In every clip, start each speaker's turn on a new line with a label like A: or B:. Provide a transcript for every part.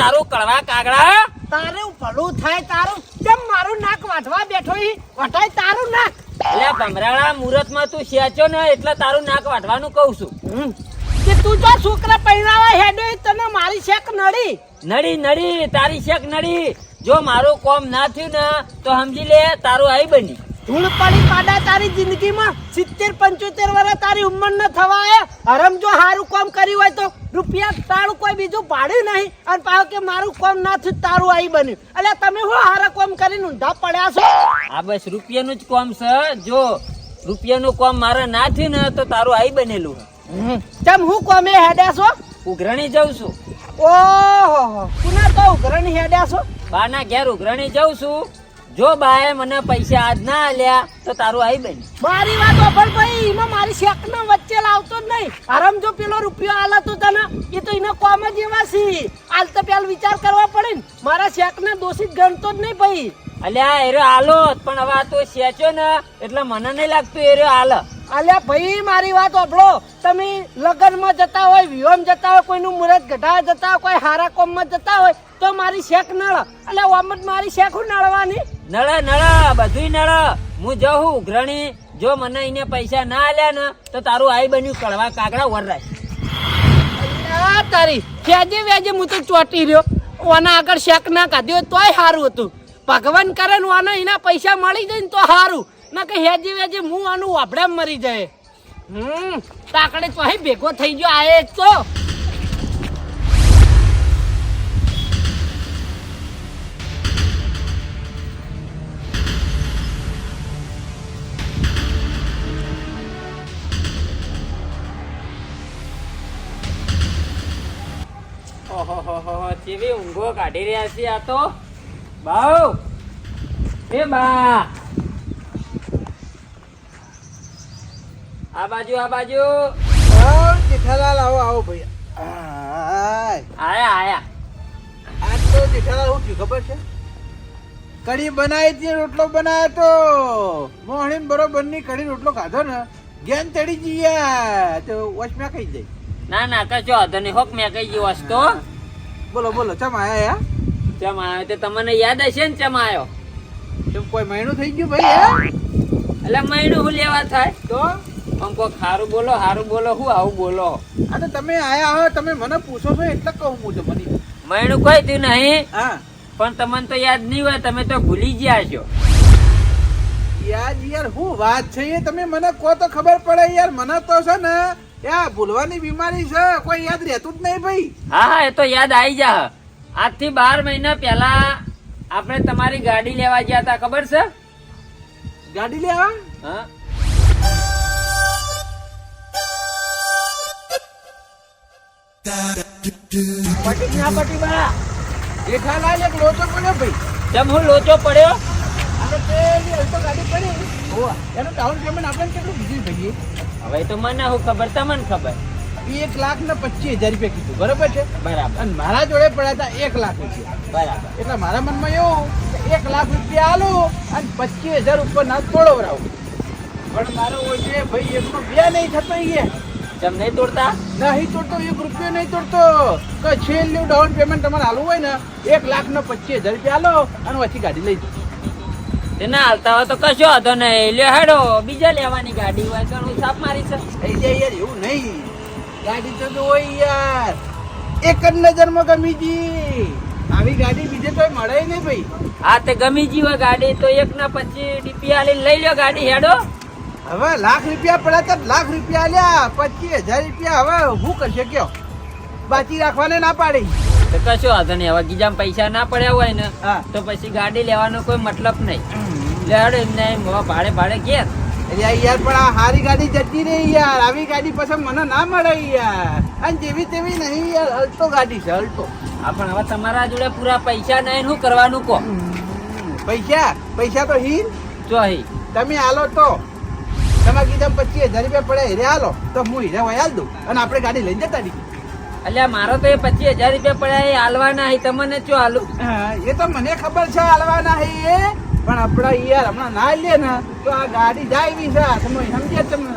A: તારું કળવા કાગડા?
B: તારું ભલું થાય તારું કેમ મારું નાક વાઢવા બેઠો ઈ? વટાય તારું નાક.
A: એટલે ભમરાળા મુહૂર્તમાં તું સેચો ને એટલે તારું નાક વાઢવાનું કહું છું.
B: કે તું જો છોકરા પહેરાવા હેડો તને મારી શેક નડી.
A: નડી નડી તારી શેક નડી. જો મારું કોમ ના થયું ને તો સમજી લે તારું આઈ બની.
B: ધૂળ પડી પાડા તારી જિંદગીમાં. સિત્તેર પંચોતેર વર્ષ તારી ઉંમર ન થવા એ હરમ જો સારું કામ કર્યું હોય તો રૂપિયા તારું કોઈ બીજું પાડ્યું નહીં. અને પાછું કે મારું કામ ના થયું તારું આઈ બન્યું. એટલે તમે શું હારા કામ કરીને ઊંધા પડ્યા છો?
A: આ બસ રૂપિયાનું જ કોમ છે. જો રૂપિયાનું કામ મારે ના થયું ને તો તારું આઈ બનેલું
B: તેમ હું કોમે હેડ્યા છો?
A: ઉઘરણી જઉં છું.
B: ઓહો કુના તો ઉઘરણી હેડ્યા છો?
A: બાના ઘેર ઉઘરણી જઉં છું. જો બાએ મને પૈસા આજ ના આલ્યા તો તારું આવી બેન
B: મારી વાત પણ ભાઈ એમાં મારી શેક વચ્ચે લાવતો જ નહીં. આરામ જો પેલો રૂપિયો આલે તો તને એ તો એના કોમ જ એવા છે. હાલ તો પેલા વિચાર કરવા પડે ને. મારા શેક ને દોષિત ગણતો જ નહીં ભાઈ.
A: અલ્યા એરો આલો પણ હવે આ તો સેચો ને એટલે મને નહીં લાગતું એરો આલ.
B: અલ્યા ભાઈ મારી વાત ઓભળો તમે લગ્નમાં જતા હોય વિવાહમાં જતા હોય કોઈનું મુહૂર્ત ગઢાવા જતા હોય કોઈ હારા કોમમાં જતા હોય તો મારી શેક નળ. એટલે ઓમ મારી હું નળવાની?
A: નળ નળ બધુંય નળ. હું જઉં ઉઘરણી જો મને એને પૈસા ના આલ્યા ને તો તારું આઈ બન્યું કડવા કાગડા વરરાય
B: તારી વેજે વેજે હું તો ચોટી રહ્યો. ઓના આગળ શેક ના કાઢ્યો તોય સારું હતું. ભગવાન કરે ને ઓના એના પૈસા મળી જાય ને તો સારું ના કે હેજે વેજે હું આનું વાભડા મરી જાય. હમ તાકડે તો ભેગો થઈ ગયો આ એક તો.
A: કેવી ઊંઘો કાઢી રહ્યા છે આ તો. બાઉ એ બા. આ બાજુ આ બાજુ.
C: જેઠાલાલ આવો આવો ભાઈ. આયા
A: આયા.
C: આજ તો જેઠાલાલ શું થયું ખબર છે? કઢી બનાવી હતી રોટલો બનાવ્યો તો મોહણી બરોબરની કઢી રોટલો ખાધો ને ગેન ચડી ગયા તો વચમાં ખાઈ જાય.
A: ના ના કશો વાંધો નહીં. હોક મેં કઈ ગયો વસ્તો
C: બોલો બોલો ચમ આયા
A: ચમ આયો? તે તમને યાદ હશે ને ચમ
C: આયો? ચમ કોઈ મહિનો થઈ ગયું ભાઈ હે?
A: એટલે મહિનો હું લેવા થાય?
C: તો?
A: આમ કોક હારું બોલો હારું બોલો હું આવું બોલો?
C: આ તો તમે આયા હો તમે મને પૂછો છો એટલે કહું હું મને
A: મહિનું કોઈ થયું નહીં.
C: હા.
A: પણ તમને તો યાદ નહીં હોય તમે તો ભૂલી ગયા છો.
C: યાર યાર હું વાત છે એ તમે મને કો તો ખબર પડે યાર મને તો છે ને યા ભૂલવાની બીમારી છે કોઈ યાદ રહેતું જ નહીં ભાઈ.
A: હા હા એ તો યાદ આવી જા. આજથી બાર મહિના પહેલા આપણે તમારી ગાડી લેવા ગયા હતા ખબર છે?
C: ગાડી લેવા?
A: હા.
C: પટી ના પટી બા. જેઠાલાલ એક લોચો પડ્યો ભાઈ?
A: ચમ હું લોચો પડ્યો?
C: અને તે ગાડી પડી. એનું ડાઉન પેમેન્ટ આપણે કેટલું કીધું ભાઈ
A: હવે તો મને હું ખબર તમને ખબર?
C: એક લાખ ને પચીસ હજાર રૂપિયા કીધું બરોબર છે?
A: બરાબર.
C: અને મારા જોડે પડ્યા હતા એક લાખ રૂપિયા.
A: બરાબર.
C: એટલે મારા મનમાં એવું કે એક લાખ રૂપિયા આલો અને પચીસ હજાર ઉપર ના તોડવરાવું પણ મારો ઓછે ભાઈ એકનો બે નહીં થતો એ
A: ચમ નહીં તોડતા?
C: નહીં તોડતો એક રૂપિયો નહીં તોડતો. કે છેલ્લું ડાઉન પેમેન્ટ તમારે હાલવું હોય ને એક લાખ ને પચીસ હજાર રૂપિયા આલો અને પછી ગાડી લઈ જાઓ
A: ના હાલતા હોય તો કશો હતો નહીં. લ્યો હેડો બીજા લેવાની ગાડી હોય તો હું સાપ મારી છે.
C: થઈ જાય યાર એવું નહીં. ગાડી તો જો હોય યાર. એક જ નજરમાં ગમી જી આવી ગાડી બીજે કોઈ મળે નહીં ભાઈ.
A: હા તે ગમી જી હોય ગાડી તો એક ના પછી ડીપી આલી લઈ લ્યો ગાડી હેડો.
C: હવે લાખ રૂપિયા પડ્યા તો લાખ રૂપિયા આલ્યા. પચીસ હજાર રૂપિયા હવે હું કરશે કયો? બાકી રાખવાને ના પાડી.
A: તો કશો વાંધો નહીં. હવે ગીજામાં પૈસા ના પડ્યા હોય ને તો પછી ગાડી લેવાનો કોઈ મતલબ નહીં. લેડો એમને એમ ભાડે ભાડે
C: અરે યાર પણ આ હારી ગાડી જતી રહી યાર. આવી ગાડી પછી મને ના મળે યાર. અને જેવી તેવી નહીં યાર. અલ્ટો ગાડી છે અલ્ટો.
A: હા પણ હવે તમારા જોડે પૂરા પૈસા નહીં શું કરવાનું કહો?
C: પૈસા? પૈસા તો હી
A: જો હી.
C: તમે આલો તો. તમે કીધા પચીસ હજાર રૂપિયા પડે. હીરે આલો તો હું હીરે વયાલ દઉં. અને આપણે ગાડી લઈને જતા રહીએ.
A: અલ્યા મારો તો એ પચીસ હજાર રૂપિયા પડ્યા એ હાલવાના હી. તમને ચો હાલું?
C: એ તો મને ખબર છે હાલવાના હે એ. પણ આપણા યાર હમણાં ના લે ને તો આ ગાડી જાય બી છે તમે સમજ્યા તમે?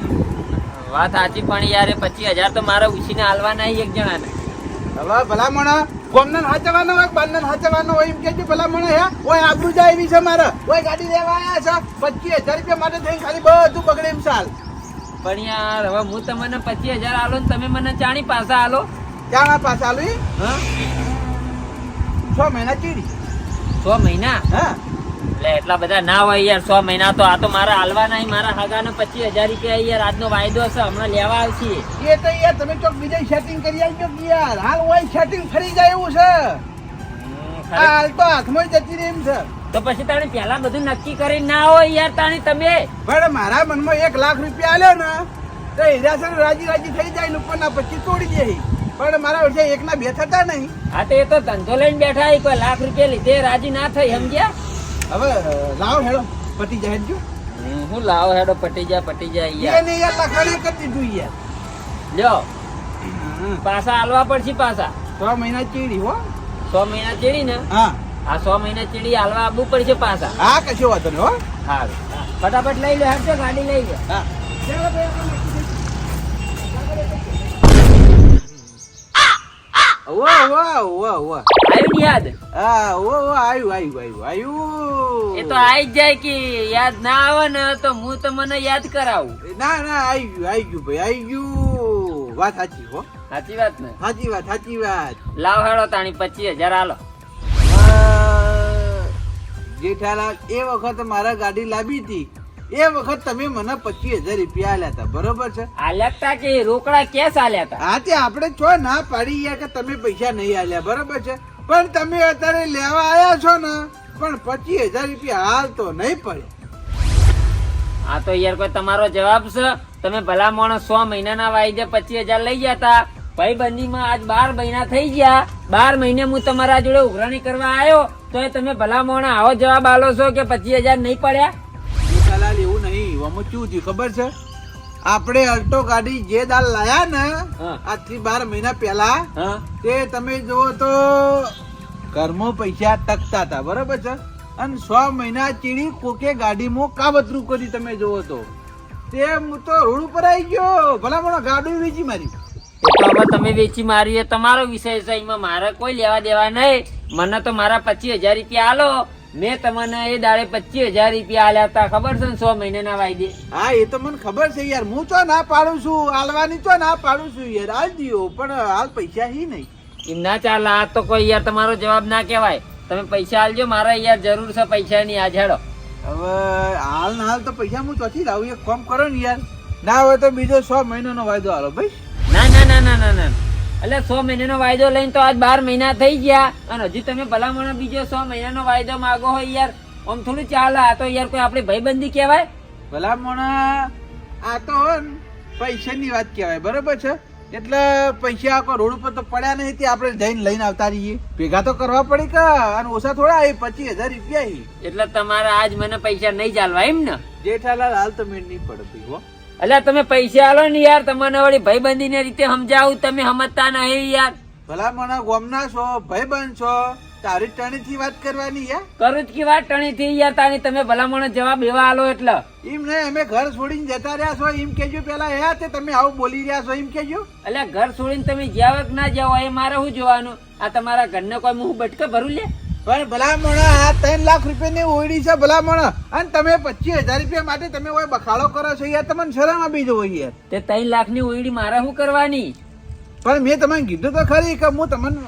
A: વાત સાચી પણ યાર એ પચીસ હજાર તો મારે ઉછીને હાલવાના એક જણાને.
C: હવે ભલા ભલામણ ગોમનન હાચવાનો હોય બંધન હાચવાનો હોય એમ કેજો ભલામણ હે? ઓય આબરૂ જાય એવી છે મારે. ઓય ગાડી લેવા આવ્યા છે. પચીસ હજાર રૂપિયા માટે થઈને ખાલી બધું બગડે એમ ચાલ.
A: પણ યાર હવે હું તમને પચીસ હજાર આલો ને તમે મને ચાણી પાછા આલો.
C: ચાણા પાસ આલો?
A: હા?
C: છ મહિના ચીડી.
A: છ મહિના?
C: હા.
A: એટલે એટલા બધા ના હોય યાર સો મહિના તો આ તો મારા હાલવાના મારા હગાને પચીસ હજાર રૂપિયા યાર આજનો વાયદો છે હમણાં લેવા આવશે.
C: એ તો યાર તમે ચોક બીજા સેટિંગ કરી આવજો યાર. હાલ હોય સેટિંગ ફરી જાય એવું છે. હાલ તો હાથમાં જતી રહી એમ છે.
A: તો પછી તાણે પેલા બધું નક્કી કરી ના હોય યાર તાણી તમે.
C: પણ મારા મનમાં એક લાખ રૂપિયા આલ્યો ને તો હીરાસર રાજી રાજી થઈ જાય ઉપરના પછી તોડી દે પણ મારા વર્ષે એક ના બે થતા નહીં.
A: હા તો એ તો ધંધો લઈને બેઠા કોઈ લાખ રૂપિયા લીધે રાજી ના થઈ સમજ્યા?
C: હવે લાવ હેડો પટી જાય જો.
A: હું લાવો હેડો પટી જાય પટી જાય યાર
C: એને યાર લખાણે કરી દીધું યાર
A: લ્યો. પાછા આલવા પડશે પાછા.
C: છ મહિના ચીડી હો.
A: છ મહિના ચીડી ને?
C: હા.
A: આ સો મહિના ચીડી હાલવા આવવું પડશે પાછા.
C: હા કશો વાંધો નહીં હો.
A: હા ફટાફટ લઈ લો હેડજો ગાડી લઈ લો
C: હા. વાહ વાહ વાહ વાહ.
A: આવ્યું યાદ?
C: હા ઓ ઓ આવ્યું આવ્યું આવ્યું
A: એ તો આવી જાય કે યાદ ના આવે ને તો હું તમને યાદ કરાવું.
C: ના ના આવી ગયું આવી ગયું ભાઈ આવી ગયું. વાત સાચી હો.
A: સાચી વાત ને?
C: સાચી વાત સાચી વાત.
A: લાવ હેડો તાણી પચીસ હજાર હાલો.
C: જેઠાલાલ એ વખત મારા ગાડી લાવી હતી. એ વખત તમે મને પચીસ હજાર રૂપિયા આલ્યા હતા. બરોબર છે?
A: આલ્યા કે રોકડા કેસ આલ્યા હતા?
C: હા તે આપણે છો ના પાડી ગયા કે તમે પૈસા નહીં આલ્યા. બરોબર છે? પણ તમે અત્યારે લેવા આવ્યા છો ને પણ પચીસ હજાર રૂપિયા હાલ તો નહીં પડે.
A: આ તો યાર કોઈ તમારો જવાબ છે? તમે ભલા માણસ સો મહિનાના વાયદે પચીસ હજાર લઈ ગયા હતા. ભાઈ બંધીમાં આજ બાર મહિના થઈ ગયા. બાર મહિને હું તમારા જોડે ઉઘરાણી કરવા આવ્યો તો એ તમે ભલા મોણ આવો જવાબ આલો છો કે પચીસ હજાર નહીં પડ્યા?
C: નહીં આમાં શું થયું ખબર છે? આપણે અલ્ટો ગાડી જે દાલ લાયા ને આજથી બાર મહિના પહેલા
A: હા.
C: તે તમે જુઓ તો ઘરમાં પૈસા ટકતા હતા બરોબર છે? અને સો મહિના ચીડી કોકે ગાડીમાં કાવતરું કરી તમે જુઓ તો. તે હું તો રોડ ઉપર આવી ગયો. ભલા મને ગાડી વેચી મારી.
A: હવે તમે વેચી મારી તમારો વિષય છે એમાં મારે કોઈ લેવા દેવા નહીં. મને તો મારા પચીસ હજાર રૂપિયા આલો. મેં તમને એ દાડે પચીસ હજાર રૂપિયા આલ્યા હતા. ખબર છે ને સો મહિનાના વાયદે?
C: હા એ તો મને ખબર છે યાર. હું તો ના પાડું છું? હાલવાની તો ના પાડું છું યાર? હાલ દિયો પણ હાલ પૈસા હી નહીં.
A: એમ ના ચાલે આ તો કોઈ યાર તમારો જવાબ ના કહેવાય. તમે પૈસા આલજો મારે યાર જરૂર છે પૈસાની આજ હેડો
C: હવે હાલ ના હાલ તો પૈસા હું ચોથી લાવું. એક કામ કરો ને યાર. ના હોય તો બીજો સો મહિનાનો વાયદો હાલો ભાઈ
A: ના ના ના ના ના ના. એટલે સો મહિનાનો વાયદો લઈને તો આજ બાર મહિના થઈ ગયા. અને હજી તમે ભલામણ બીજો સો મહિનાનો વાયદો માગો હોય યાર. આમ થોડું ચાલે. આ તો યાર કોઈ આપણી ભાઈબંધી કહેવાય.
C: ભલામણ આ તો પૈસાની વાત કહેવાય. બરોબર છે? એટલે પૈસા આખો રોડ ઉપર તો પડ્યા નહીં તે આપણે જઈને લઈને આવતા રહીએ. ભેગા તો કરવા પડી કે અને ઓછા થોડા આવી પચીસ હજાર રૂપિયા
A: એટલે તમારે આજ મને પૈસા નહીં ચાલવા એમ ને?
C: જેઠાલાલ હાલ તો મેળ નહીં પડે ભાઈ હો.
A: એટલે તમે પૈસા આલો ને યાર તમને વળી ભાઈબંધી રીતે સમજાવું, તમે સમજતા નહીં યાર.
C: ભલા મને ગોમના છો, ભાઈબંધ છો. તારી ટણીથી વાત કરવાની યાર?
A: કરું જ કે વાત ટણી થી યાર તારી તમે ભલામણ જવાબ એવા આલો એટલે.
C: એમ નહીં અમે ઘર છોડીને જતા રહ્યા છો એમ કેજો પેલા હે તે તમે આવું બોલી રહ્યા છો એમ કેજો
A: એટલે ઘર છોડીને તમે જ્યાં કે ના જાઓ એ મારે શું જોવાનું? આ તમારા ઘરને કોઈ હું બટકે ભરું લે?
C: પણ ભલામણ આ ત્રણ લાખ રૂપિયાની ઓયડી છે ભલામણ. અને તમે પચીસ હજાર રૂપિયા માટે તમે ઓય બખાડો કરો છો યાર તમને શરમ આપી જવો યાર.
A: તે ત્રણ લાખની ઓયડી મારે શું કરવાની?
C: પણ મેં તમને કીધું તો ખરી કે હું તમને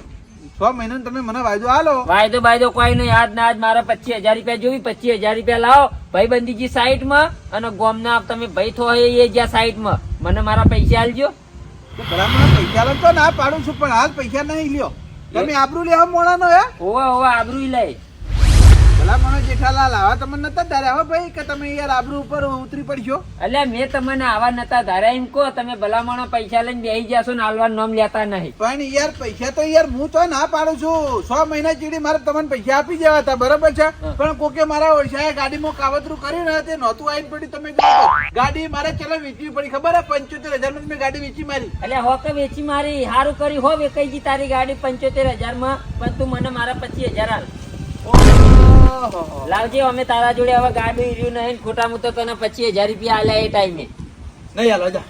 C: છ મહિના તમે મને વાયદો આલો.
A: વાયદો બાયદો કોઈ નહીં. આજ ના આજ મારે પચીસ હજાર રૂપિયા જોવી પચીસ હજાર રૂપિયા લાવો. ભાઈ બંદીજી સાઈડમાં અને ગોમના તમે ભાઈ થો એ જ્યાં સાઈડમાં મને મારા પૈસા આલજો.
C: ભલા મને પૈસા લો તો ના પાડું છું પણ હાલ પૈસા નહીં લ્યો. તમે આબરૂ લેવા મોણા નો હે?
A: હોવા ઓવે આબરૂ લઈ.
C: ભલા મને જેઠાલાલ આવા તમને નતા ધાર્યા? હો ભાઈ કે તમે યાર આબરૂ ઉપર ઉતરી પડશો?
A: એટલે મેં તમને આવા નતા ધાર્યા. એમ કહો તમે ભલામણો પૈસા લઈને બેસી જશો ને હાલવા નોમ લેતા નહીં.
C: પણ યાર પૈસા તો યાર હું તો ના પાડું છું. સો મહિના ચીડી મારે તમને પૈસા આપી જવા હતા બરાબર છે? પણ કોકે મારા ઓછાએ ગાડીમાં કાવતરું કર્યું ને તે નહોતું આવીને પડી તમે ગાડી મારે ચલો વેચવી પડી ખબર હે? પંચોતેર હજારમાં મેં ગાડી વેચી મારી.
A: એટલે હો કે વેચી મારી? સારું કરી હો વેચાઈ ગઈ તારી ગાડી પંચોતેર હજારમાં પણ તું મને મારા પચીસ હજાર હાલ. લાવજે અમે તારા જોડે હવે ગાડી રહ્યું નહીં ખોટા મુતો તને પચીસ હજાર રૂપિયા આલ્યા એ ટાઈમે.
C: નહીં હાલો જા.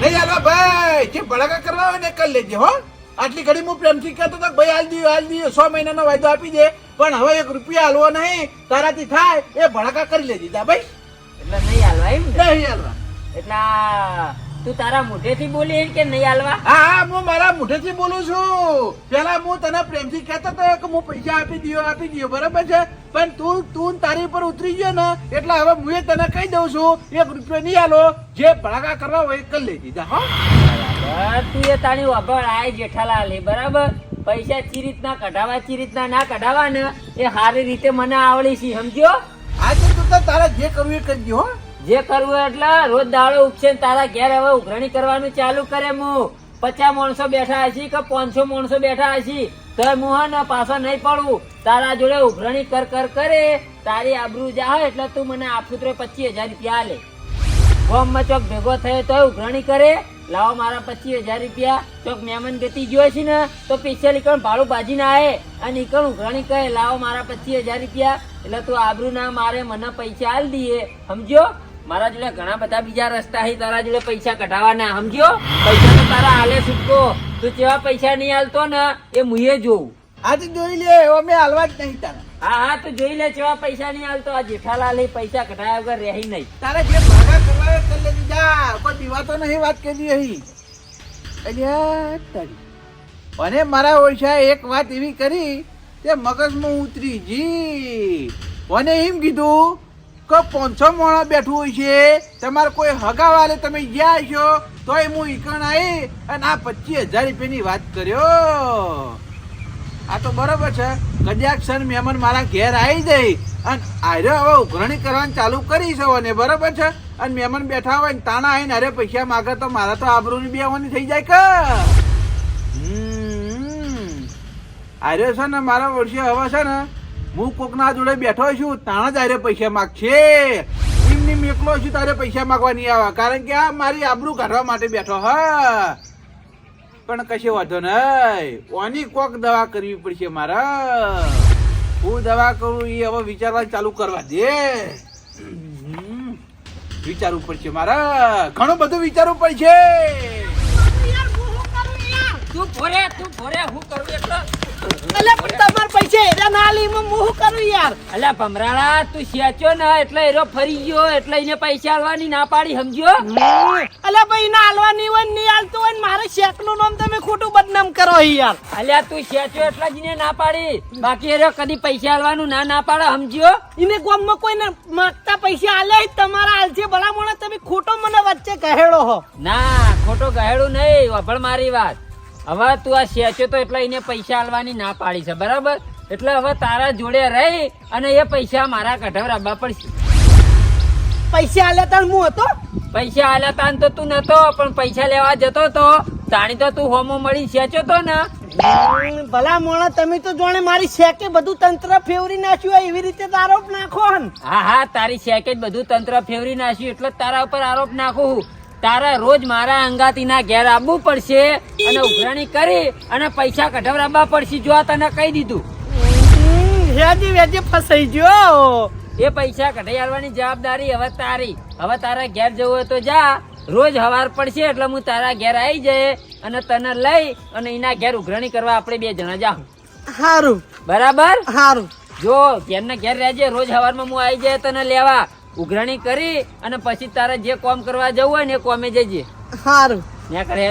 C: નહીં હાલો ભાઈ જે ભડાકા કરવા હોય ને કરી લેજે હો. આટલી ઘડી હું પ્રેમથી કહેતો હતો ભાઈ હાલ દીયો હાલ દીયો સો મહિનાનો વાયદો આપી દે પણ હવે એક રૂપિયા હાલવો નહીં તારાથી થાય એ ભડાકા કરી લેજે જા ભાઈ.
A: એટલે નહીં હાલવા એમ
C: નહીં હાલવા
A: એટલે તું તારા મોઢેથી બોલી કે નહીં હાલવા?
C: હા હા મારા મોઢેથી બોલું છું. પેલા હું તને પ્રેમથી કહેતો હતો કે હું પૈસા આપી દયો આપી દયો બરાબર છે? પણ તું તું તારી ઉપર ઉતરી ગયો ને એટલે હવે હું એ તને કહી દઉં છું એક રૂપિયો નહીં આલો જે ભડાકા કરવા હોય કરી લઈ દીધા હો.
A: બરાબર તું એ તારી વગર આય જેઠાલાલ બરાબર? પૈસા ચી રીતના કઢાવા ચી રીતના ના કઢાવા ને એ સારી રીતે મને આવડી છે સમજ્યો?
C: આજે તું તો તારા જે કરવું એ કરજો હો.
A: જે કરવું એટલે રોજ દાડો ને તારા ઘેર હવે ઉઘરણી કરવાનું ચાલુ કરે હું પચાસ માણસો બેઠા હશી કે પાંચસો માણસો બેઠા હશી? તો હું હે ને પાછો નહીં પડવું તારા જોડે ઉઘરણી કર કર કરે. તારી આબરૂ જા એટલે તું મને આપશું તો પચીસ હજાર રૂપિયા લે. ગોમમાં ચોક ભેગો થયો તો ઉઘરણી કરે. લાવો મારા પચીસ હજાર રૂપિયા. ચોક મહેમાન ગતિ જોઈ છે ને, તો પૈસા નીકળ ભાડું બાજી ના આવે અને નીકળ, ઉઘરણી કહે લાવો મારા પચીસ હજાર રૂપિયા. એટલે તું આબરૂ ના મારે, મને પૈસા આલ દઈએ સમજ્યો? મારા જોડે ઘણા બધા બીજા રસ્તા છે તારા જોડે પૈસા કઢાવાના સમજ્યો? પૈસા તો તારા હાલે છૂટકો. તું જેવા પૈસા નહીં હાલતો ને એ મુએ જોઉં.
C: આજે જોઈ લે એવો મેં હાલવા જ નહીં તારા.
A: હા હા તું જોઈ લે જેવા પૈસા નહીં હાલતો. આ જેઠાલાલ પૈસા કઢાયા વગર રહી નહીં.
C: તારે જે ભાગા કરવા કરી લેજે જા કોઈ દીવાતો નહીં વાત કરી રહી. અલ્યા તારી. અને મારા ઓછા એક વાત એવી કરી તે મગજમાં ઉતરી જી મને એમ કીધું? કે પાંચસો મોણા બેઠું હોય છે? તમારે કોઈ હગાવાલે તમે ગયા છો? તોય હું ઈકણ આવી અને આ પચીસ હજાર રૂપિયાની વાત કર્યો. આ તો બરોબર છે. કદાચ સર મહેમાન મારા ઘેર આવી જાય અને આર્યો હવે ઉઘરણી કરવાનું ચાલુ કરી છે ને બરોબર છે. અને મહેમાન બેઠા હોય ને તાણા આવીને અરે પૈસા માગે તો મારા તો આબરૂની બેવાની થઈ જાય કે? આર્યો છે ને, મારા વર્ષે હવે છે ને હું કોકના જોડે બેઠો છું તાણા તારે પૈસા માગશે. નિમ નિમ એકલો છું તારે પૈસા માગવા નહીં આવે. કારણ કે આ મારી આબરૂ કાઢવા માટે બેઠો હ. પણ કશે વાંધો નહીં. ઓની કોક દવા કરવી પડશે મારા. હું દવા કરું એ હવે વિચારવા ચાલુ કરવા દે. વિચારવું પડશે મારા. ઘણું બધું વિચારવું પડશે.
A: તું ભોરે તું ભોરે હું કરું એટલે?
B: એટલે પણ તમાર પૈસા હેરા ના લી હું કરું યાર?
A: અલે ભમરાળા તું સેચ્યો ને એટલે એરો ફરી ગયો એટલે એને પૈસા આલવાની ના પાડી સમજ્યો?
B: અલે ભાઈ ના આલવાની હોય નહીં હાલતું હોય મારે શેકનું નામ તમે ખોટું બદનામ કરો યાર.
A: અલ્યા તું સેચ્યો એટલે જ ને ના પાડી. બાકી એરો કદી પૈસા આલવાનું ના ના પાડે સમજ્યો?
B: એને ગામમાં કોઈને માગતા પૈસા આલે તમારા હાલશે ભલા મોણા તમે ખોટો મને વચ્ચે કહેડો હો
A: ના ખોટો ગહેડું નહીં વભળ મારી વાત. હવે તું આ સેચ્યો તો એટલે એને પૈસા આલવાની ના પાડી છે બરાબર? એટલે હવે તારા જોડે રહી અને એ પૈસા મારા કઢાવરાબા પડશે.
B: પૈસા આલ્યા તાર હું હતો?
A: પૈસા આલ્યા તાન તો તું નતો પણ પૈસા લેવા જતો તો. તાણી તો તું હોમો મળી સેચ્યો તો ને.
B: ભલા મોણા તમે તો જોણે મારી શેકે બધું તંત્ર ફેવરી નાખ્યું હોય એવી રીતે આરોપ નાખો
A: હા હા તારી સેકેજ બધું તંત્ર ફેવરી નાખ્યું એટલે તારા ઉપર આરોપ નાખું તારા રોજ મારા અંગાતીના ઘેર આવવું પડશે અને ઉઘરાણી કરી અને પૈસા કઢાવરાબા પડશે જો આ તને કહી દીધું.
B: વેજી વેજી ફસાઈ ગયો.
A: એ પૈસા કઢાઈ આવવાની જવાબદારી હવે તારી. હવે તારા ઘેર જવું હોય તો જા. રોજ હવાર પડશે એટલે હું તારા ઘેર આવી જઈએ અને તને લઈ અને એના ઘેર ઉઘરાણી કરવા આપણે બે જણા જાઉં
B: સારું
A: બરાબર?
B: સારું
A: જો ઘેરના ઘેર રહેજે રોજ હવારમાં હું આવી જાય તને લેવા. ઉઘરાણી કરી અને પછી તારે જે કોમ કરવા જવું હોય ને એ કોમે જજે.
B: સારું
A: ત્યાં કરે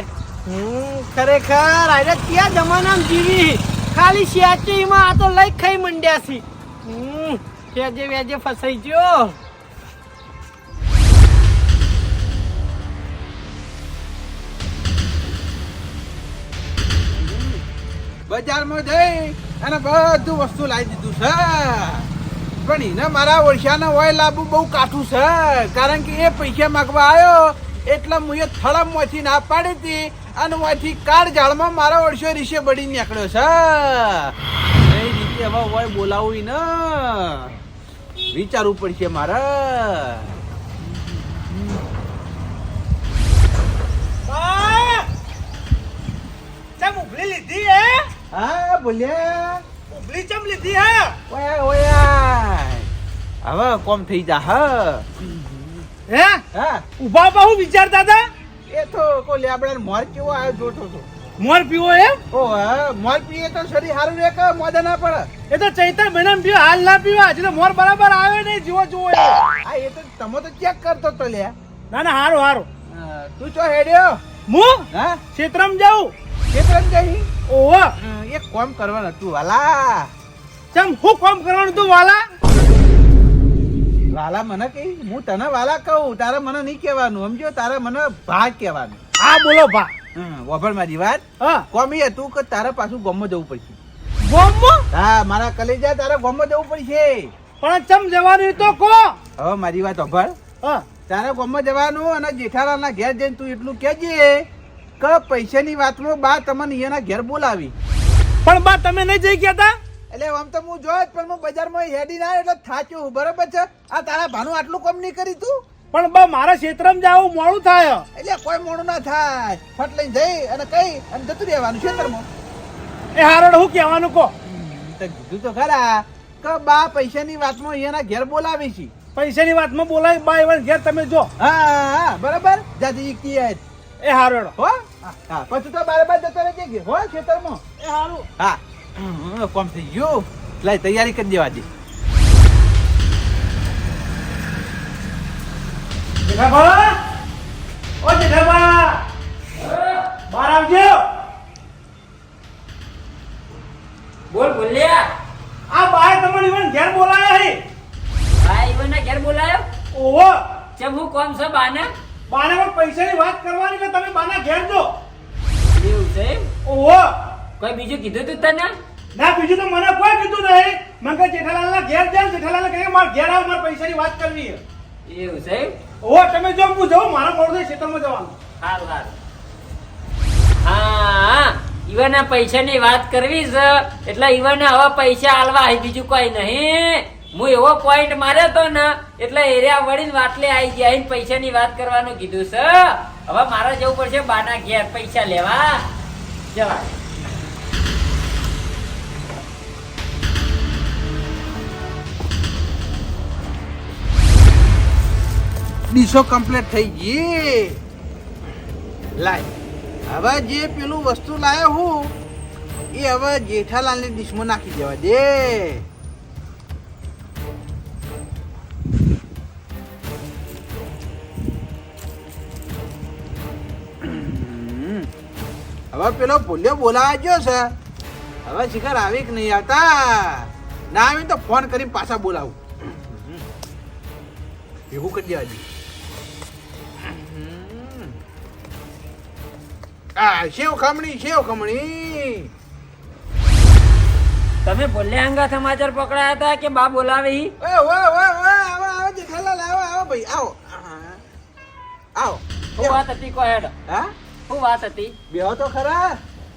B: ખરેખર આજે ત્યાં જમાનામાં જીવી? ખાલી શેચીમાં આ તો લઈ ખાઈ મંડ્યા છે. હમ, વેજે વેજે ફસાઈ ગયો.
C: બજારમાં જઈ અને બધું વસ્તુ લાવી દીધું છે. પણ એને મારા ઓળખ્યાના હોય લાભ બહુ કાઠું છે. કારણ કે એ પૈસા માગવા આવ્યો એટલે હું એ થળમમાંથી ના પાડી હતી અને ઓયથી કાળ ઝાડમાં મારા ઓળશો રીશે બળી નીકળ્યો છે. એ રીતે હવે હોય બોલાવું ને વિચારવું પડશે મારે.
D: લીધી હે?
C: હા બોલ્યા.
D: ઉભલી ચમ લીધી હે?
C: ઓયા ઓયા. હવે કોમ થઈ જા હ.
D: હે?
C: હા.
D: ઊભા ઊભા હું વિચારતા હતા?
C: એ તો કો લેબડા મોર કેવો આવ્યો જોતો તો.
D: મોર પીવો એમ?
C: ઓ હા મોર પીએ તો શરીર સારું રહે કે મોદા ના પડે?
D: એ તો ચૈતર મહિનામાં પીવો હાલ ના પીવા તો મોર બરાબર આવે નહીં જીવો એ.
C: હા એ તો તમે તો ચેક કરતો તો લે
D: ના ના હારું હારું.
C: તું ચો હેડ્યો?
D: હું?
C: હા?
D: ક્ષેત્રમ જાઉં?
C: ક્ષેત્રમ જઈ?
D: ઓહો.
C: એક કોમ કરવાનું હતું વાલા.
D: ચમ હું કામ કરવાનું તું વાલા?
C: વાલા મને કઈ હું તને વાલા કહું તારે મને નહીં કહેવાનું સમજો તારે મને ભા કહેવાનું.
D: હા બોલો ભા.
C: વભણ મારી વાત.
D: હા.
C: કોમી હતું કે તારે પાછું ગોમો જવું પડશે.
D: ગોમો
C: હા મારા કલેજા તારે ગોમો જવું પડશે.
D: પણ ચમ જવાનું તો કો
C: હવે મારી વાત અભળ
D: હા.
C: તારે ગમમાં જવાનું અને જેઠાલાલના ઘેર જઈને તું એટલું કહેજે કે પૈસાની વાતમાં બા તમને અહીંયાના ઘેર બોલાવી.
D: પણ બા તમે નહીં જઈ ગયા તા
C: એટલે આમ તો હું જોયો પણ હું બજારમાં હેડી ના એટલે થાચ્યો બરોબર છે? આ તારા ભાનું આટલું કામ નહીં કરી તું?
D: પણ બા મારા ક્ષેત્રમાં જાવું મોડું થાય.
C: એટલે કોઈ મોડું ના થાય. ફટ લઈને જઈ અને કઈ અને જતું રહેવાનું ક્ષેત્રમાં
D: એ હારોડ હું કહેવાનું કો
C: તો કીધું તો ખરા. કે બા પૈસાની વાતમાં અહીંયાના ઘેર બોલાવી છે.
D: પૈસાની વાતમાં બોલાય બા એવા ઘેર તમે જો.
C: હા હા, બરાબર? જાતી ઈકતી આય.
D: એ હારોડ.
C: હો? હા પછી તો બારે બાર જતો રહેજે હો ખેતરમાં
D: એ હારું.
C: હા. કોમ થઈ ગયું. લાય તૈયારી કરી દેવા દે.
D: જેઠાબા! ઓ જેઠાબા! બહાર આવજો.
A: બોલ બોલ્યા
D: આ બહાર તમને ઈવન ઘેર બોલાયા હે.
A: આ ઈવનના ઘેર બોલાયો?
D: ઓહો.
A: ચમ હું કોમ છે બાને?
D: બાને પણ પૈસાની વાત કરવાની કે તમે બાના ઘેર જો.
A: એવું છે
D: ઓહો.
A: કોઈ બીજું કીધું તું તને?
D: ના બીજું તો મને કોઈ કીધું નહીં. મને કે જેઠાલાલના ઘેર જાય જેઠાલાલ કહે મારા ઘેર આવ મારે પૈસાની વાત કરવી છે.
A: એવું છે
D: ઓ તમે જો હું જાઉં મારા મોડું થાય ખેતરમાં જવાનું.
A: સારું સારું. હા ઈવાના પૈસાની વાત કરવી છે એટલે ઈવાને હવે પૈસા આલવા બીજું કોઈ નહીં. હું એવો પોઈન્ટ માર્યો તો ને એટલે એરિયા વળીને વાટલે આવી ગયા અહીં પૈસાની વાત કરવાનું કીધું છે. હવે મારે જવું પડશે બાના ઘેર પૈસા લેવા. જવા.
C: ડીશો કમ્પ્લીટ થઈ ગઈ. લાય. હવે જે પેલું વસ્તુ લાયો હું, એ હવે જેઠાલાલની ડીશમાં નાખી દેવા દે. હવે પેલો ભૂલ્યો બોલાવા ગયો છે. હવે શિખર આવી કે નહીં આવતા? ના આવી તો ફોન કરીને પાછા બોલાવું. એવું કરી દેવા દે. આ શેવ ખમણી શેવ ખમણી.
A: તમે બોલ્યા અંગા સમાચાર પકડાયા હતા કે બા બોલાવે ઈ?
C: ઓ ઓ ઓ ઓ આવો આવો જેઠાલાલ આવો આવો ભાઈ આવો. આવો.
A: હું વાત હતી કો હેડ?
C: હા?
A: શું વાત હતી?
C: બેહો તો ખરા.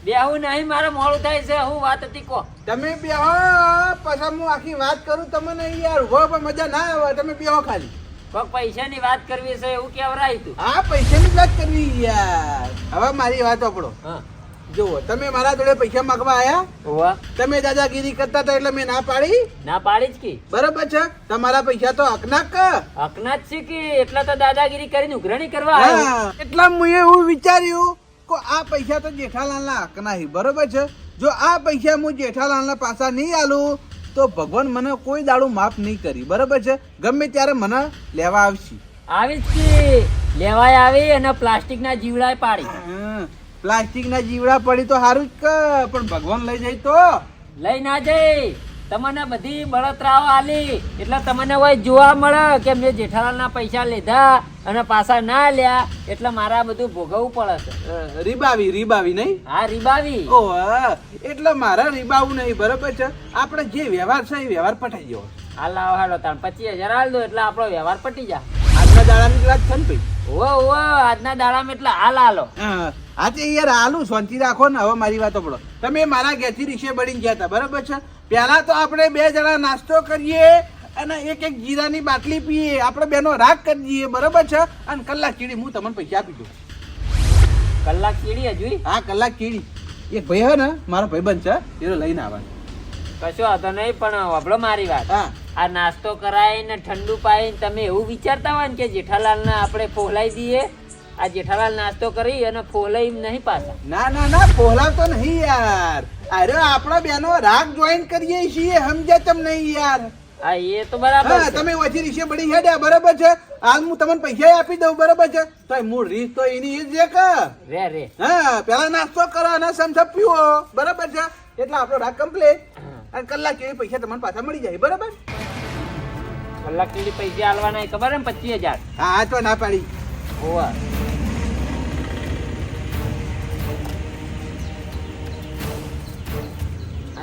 A: બેહું નહીં મારે મોડું થાય છે. હું વાત હતી કો?
C: તમે બેહો પછી હું આખી વાત કરું તમને યાર ઊભો પણ મજા ના આવે તમે બેહો ખાલી.
A: કોક પૈસાની વાત કરવી છે એવું કેવરાય તું.
C: હા પૈસાની વાત કરવી યાર. હવે મારી વાત આપણો
A: હા.
C: જુઓ તમે મારા જોડે પૈસા માંગવા આયા? તમે દાદાગીરી કરતા હતા એટલે મેં ના પાડી?
A: ના પાડી જ કી.
C: બરાબર છે. તમારા પૈસા તો હકના ક.
A: હકના જ છે કે એટલા તો દાદાગીરી કરીને ઉઘરાણી કરવા
C: એટલા હું એવું વિચાર્યું કે આ પૈસા તો જેઠાલાલના હકના હી બરોબર છે. જો આ પૈસા હું જેઠાલાલના પાસા નહીં આલું તો ભગવાન મને કોઈ દાડું માફ નહીં કરી. બરાબર છે? ગમે ત્યારે મને લેવા આવશે.
A: આવી જ કે લેવાય આવી અને પ્લાસ્ટિક ના જીવડાય પાડી.
C: પ્લાસ્ટિક પ્લાસ્ટિકના જીવડા પડી તો સારું જ કે પણ ભગવાન લઈ જાય તો?
A: લઈ ના જઈ તમને બધી બળતરાઓ આલી. એટલે તમને હોય જોવા મળે કે મેં જેઠાલાલના પૈસા લીધા અને પાછા ના લ્યા. એટલે મારા બધું ભોગવવું પડે છે.
C: રીબાવી રીબાવી નહીં?
A: હા રીબાવી.
C: ઓ હા. એટલે મારે રીબાવું નહીં બરોબર છે? આપણે જે વ્યવહાર છે એ વ્યવહાર પટાઈ ગયો.
A: હાલ લાવો હાલો તાણ. પચીસ હજાર હાલ દો એટલે આપણો વ્યવહાર પટી જા.
C: આજના દાડાની વાત છે ને ભાઈ?
A: ઓ ઓ આજના દાડામાં એટલે હાલ હાલો.
C: હા આજે યાર હાલું શાંતિ રાખો ને હવે મારી વાત પડો તમે મારા ઘેરથી રીક્ષે બળીને ગયા હતા બરાબર છે? પહેલા તો આપણે બે જણા નાસ્તો કરીએ અને એક એક જીરાની બાટલી પીએ. આપણે બેનો રાગ કરી દઈએ બરાબર છે? અને કલાક ચીડી હું તમને પૈસા આપી દઉં.
A: કલાક ચીડી હજુ?
C: હા કલાક ચીડી એક ભાઈ હે ને મારો ભાઈબંધ છે એનો લઈને આવે.
A: કશો હતો નહીં પણ વાપરો મારી વાત. આ નાસ્તો કરાવીને ઠંડુ પાઈને તમે એવું વિચારતા હોય ને કે જેઠાલાલને આપણે ફોલાઈ દઈએ? આ જેઠાલાલ નાસ્તો કરી અને ફોલાઈ નહીં પાછા.
C: ના ના ના પોહલા નહીં યાર. અરે આપણા બેનો રાગ જોઈન કરીએ છીએ સમજ્યા તમ નહીં યાર.
A: આ એ તો બરાબર
C: હા
A: છે.
C: તમે ઓછી રીશે બળી હેડ્યા બરાબર છે? હાલ હું તમને પૈસા આપી દઉં બરાબર છે? તો મૂળ રીત તો એની એ જ કે?
A: રે રે.
C: હા પેલા નાસ્તો કરો અને સમસપ પીવો બરાબર છે? એટલે આપણો રાગ કમ્પ્લીટ અને કલાક જેવી પૈસા તમને પાછા મળી જાય બરાબર?
A: કલાક ચીડી પૈસા આલવાના ખબર ને પચીસ હજાર?
C: હા તો ના પાડી.
A: હોવા.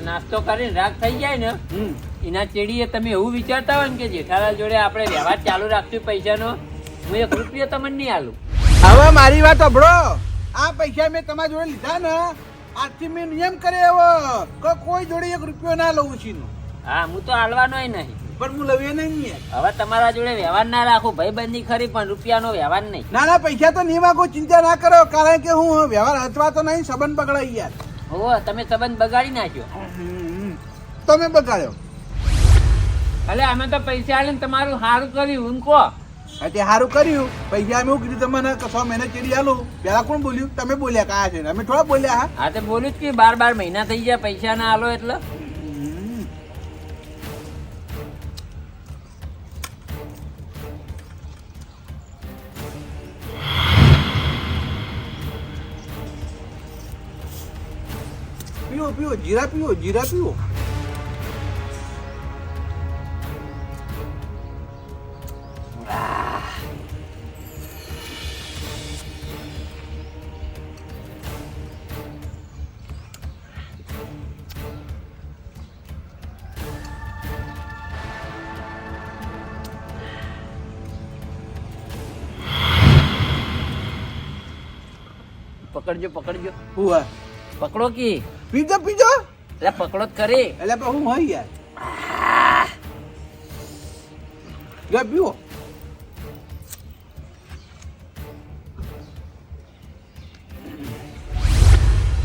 A: નાસ્તો કરીને રાગ થઈ જાય ને એના ચેડીએ તમે એવું વિચારતા હોય ને કે જેઠાલાલ જોડે આપણે વ્યવહાર ચાલુ રાખશું પૈસાનો હું એક રૂપિયો તમને નહીં આલું.
C: હવે મારી વાત અભળો આ પૈસા મેં તમારા જોડે લીધા ને આજથી મેં નિયમ કરે એવો કે કોઈ જોડે એક રૂપિયો ના લઉં છું
A: હા હું તો આલવાનો નહીં.
C: પણ હું લઈએ નહીં
A: હવે તમારા જોડે વ્યવહાર ના રાખું ભાઈબંધી ખરી પણ રૂપિયાનો વ્યવહાર નહીં.
C: ના ના પૈસા તો નહીં માગું ચિંતા ના કરો કારણ કે હું વ્યવહાર હચવા તો નહીં સંબંધ બગડાઈ યાર.
A: હો તમે સંબંધ બગાડી નાખ્યો.
C: તમે બગાડ્યો.
A: અલે અમે તો પૈસા આલીને તમારું સારું કર્યું એમ કહો.
C: તે સારું કર્યું. પૈસા અમે કીધું તમને છ મહિના ચીડી આલું. પેલા કોણ બોલ્યું? તમે બોલ્યા કયા છે અમે થોડા બોલ્યા હા?
A: તે તો બોલું જ કે બાર બાર મહિના થઈ ગયા પૈસા ના આલો એટલે.
C: પીવો પીવો જીરા પીવો જીરા પીવો
A: પકડજો પકડજો
C: હુઆ
A: પકડો કી
C: પીજો પીજો.
A: એટલે પકડો જ કરી
C: એટલે હું હોય યાર. જો પીવો.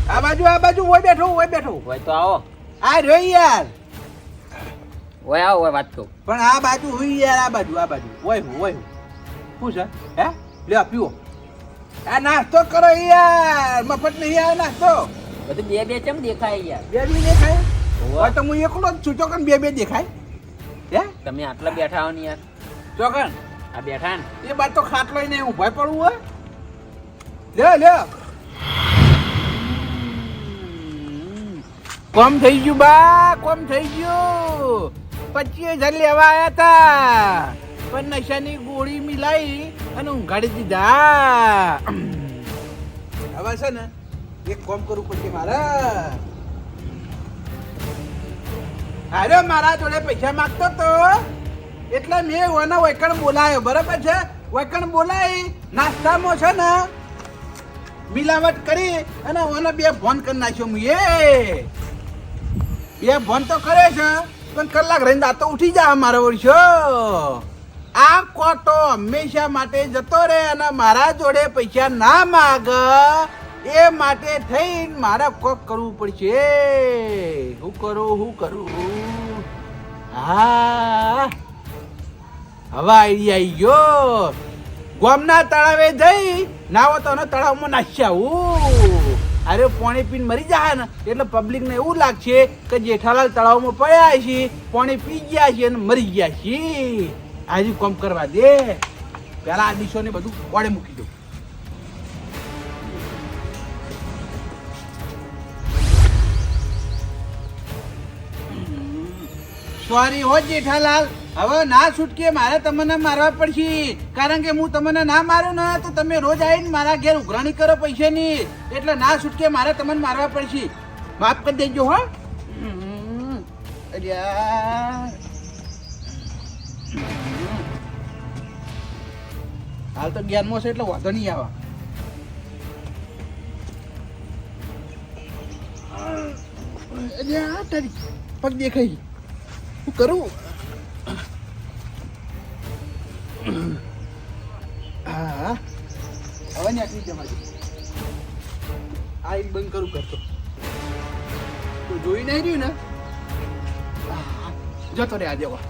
C: આ બાજુ આ બાજુ હોય બેઠો હોય બેઠો.
A: હોય તો આવો.
C: આ રહી યાર.
A: હોય આવો હોય વાત કહું
C: પણ આ બાજુ હોય યાર આ બાજુ આ બાજુ. હોય હોય શું છે? હે? લે પીવો. આ નાસ્તો કરો યાર. મફત નહીં આવે નાસ્તો.
A: બધું બે બે દેખાય યાર.
C: બે બે દેખાય. હોય તો હું એકલો જ છું. ચોકન બે બે દેખાય? હે?
A: તમે આટલા બેઠા હો ને યાર.
C: ચોકન?
A: આ બેઠા ને.
C: એ બાદ તો ખાટલો ને હું ભય પડવું હોય લે લે. કોમ થઈ ગયું બા કોમ થઈ ગયું. પચીસ હજાર લેવા આવ્યા હતા પણ નશાની ગોળી મિલાઈ અને ઊંઘાડી દીધા. હવે છે ને એક કોમ કરવું પડશે મારે. અરે મારા જોડે પૈસા માંગતો તો. એટલે મેં ઓના વૈકણ બોલાયો, બરાબર છે? વૈકણ બોલાય નાસ્તામાં છે ને, મિલાવટ કરી અને ઓને બે ફોન કરી નાખ્યો હું. એ! બે ફોન તો કરે છે, પણ કલાક રહીને આ ઉઠી જા મારો વર્ષો. આ કોટો હંમેશા માટે જતો રહે અને મારા જોડે પૈસા ના માગ. એ માટે થઈને મારે કોક કરવું પડશે. હું કરું હું કરું. હા. હવા આઈડિયા આવી ગયો. ગોમના તળાવે જઈ નાવો તો તળાવમાં નાખ્યા આવું અરે પાણી પીને મરી જાય ને. એટલે પબ્લિક ને એવું લાગશે કે જેઠાલાલ તળાવમાં પડ્યા છે, પાણી પી ગયા છે અને મરી ગયા છે. આજે કોમ કરવા દે. પેલા આ ડીશો ને બધું પાડે મૂકી દઉં. સોરી હો જેઠાલાલ. હવે ના છૂટકે મારે તમને મારવા પડશે. કારણ કે હું તમને ના મારું ને, તો તમે રોજ આવીને મારા ઘેર ઉઘરાણી કરો પૈસાની. એટલે ના છૂટકે મારે તમને મારવા પડશે. માફ કરી દેજો, હો. હાલ તો જ્ઞાનમાં છે એટલે વાંધો નહીં આવે. પગ દેખાય હું કરું? હા હા. હવે ને આટલી આ એક બંધ કરું કરતો. તો જોઈ નહીં રહ્યું ને? જતો રે આ દેવા.